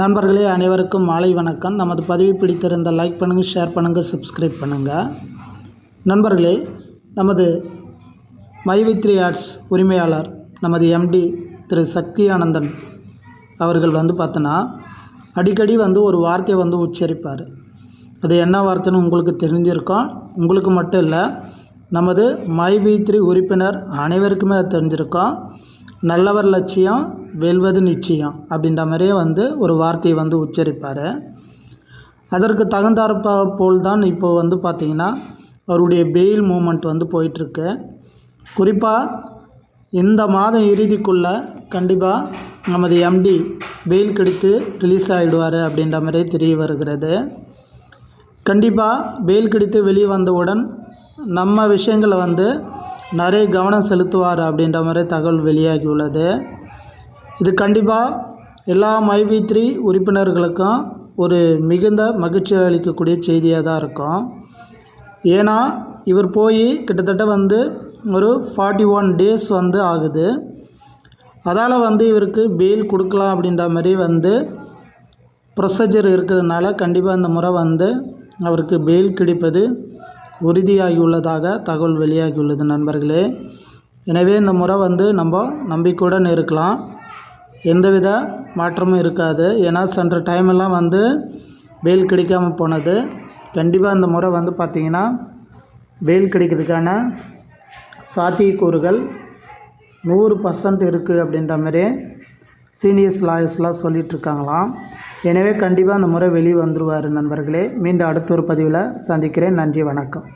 நண்பர்களே அனைவருக்கும் மாலை வணக்கம். நமது பதிவு பிடித்திருந்த லைக் பண்ணுங்கள் ஷேர் பண்ணுங்கள் சப்ஸ்கிரைப் பண்ணுங்கள் நண்பர்களே நமது மைவித்ரி ஆர்ட்ஸ் உரிமையாளர் நமது எம்டி திரு சக்தி ஆனந்தன் அவர்கள் வந்து பார்த்தோன்னா அடிக்கடி வந்து ஒரு வார்த்தையை வந்து உச்சரிப்பார். அது என்ன வார்த்தைன்னு உங்களுக்கு தெரிஞ்சிருக்கோம் உங்களுக்கு மட்டும் இல்லை நமது மைவித்ரி உறுப்பினர் அனைவருக்குமே அது தெரிஞ்சிருக்கோம் நல்லவர் லட்சியம் வெல்வது நிச்சயம் அப்படின்ற மாதிரியே வந்து ஒரு வார்த்தையை வந்து உச்சரிப்பார். அதற்கு தகுந்தாற்ப போல் தான் இப்போ வந்து பார்த்திங்கன்னா அவருடைய பெயில் மூமெண்ட் வந்து போயிட்டுருக்கு. குறிப்பாக இந்த மாதம் இறுதிக்குள்ளே கண்டிப்பாக நமது எம்டி பெயில் கிடைத்து ரிலீஸ் ஆகிடுவார் அப்படின்ற மாதிரியே தெரிய வருகிறது. கண்டிப்பாக பெயில் கிடைத்து வெளியே வந்தவுடன் நம்ம விஷயங்களை வந்து நிறைய கவனம் செலுத்துவார் அப்படின்ற மாதிரி தகவல் வெளியாகி உள்ளது இது கண்டிப்பாக எல்லா மைவி த்ரீ உறுப்பினர்களுக்கும் ஒரு மிகுந்த மகிழ்ச்சி அளிக்கக்கூடிய செய்தியாக தான் இருக்கும். ஏன்னா இவர் போய் கிட்டத்தட்ட வந்து ஒரு ஃபார்ட்டி ஒன் டேஸ் வந்து ஆகுது. அதால் வந்து இவருக்கு பெயில் கொடுக்கலாம் அப்படின்ற மாதிரி வந்து ப்ரொசீஜர் இருக்கிறதுனால கண்டிப்பாக இந்த முறை வந்து அவருக்கு பெயில் கிடைப்பது உறுதியாகியுள்ளதாக தகவல் வெளியாகியுள்ளது நண்பர்களே. எனவே இந்த முறை வந்து நம்ம நம்பிக்கையுடன் இருக்கலாம் எந்தவித மாற்றமும் இருக்காது. ஏன்னா சென்ற டைமெல்லாம் வந்து வெயில் கிடைக்காமல் போனது. கண்டிப்பாக இந்த முறை வந்து பார்த்திங்கன்னா வெயில் கிடைக்கிறதுக்கான சாத்தியக்கூறுகள் நூறு பர்சன்ட் இருக்குது அப்படின்ற மாதிரி சீனியர்ஸ் லாயர்ஸ்லாம் சொல்லிகிட்ருக்காங்களாம் எனவே கண்டிப்பாக அந்த முறை வெளியே வந்துடுவார் நண்பர்களே. மீண்டும் அடுத்த ஒரு பதிவில் சந்திக்கிறேன். நன்றி வணக்கம்.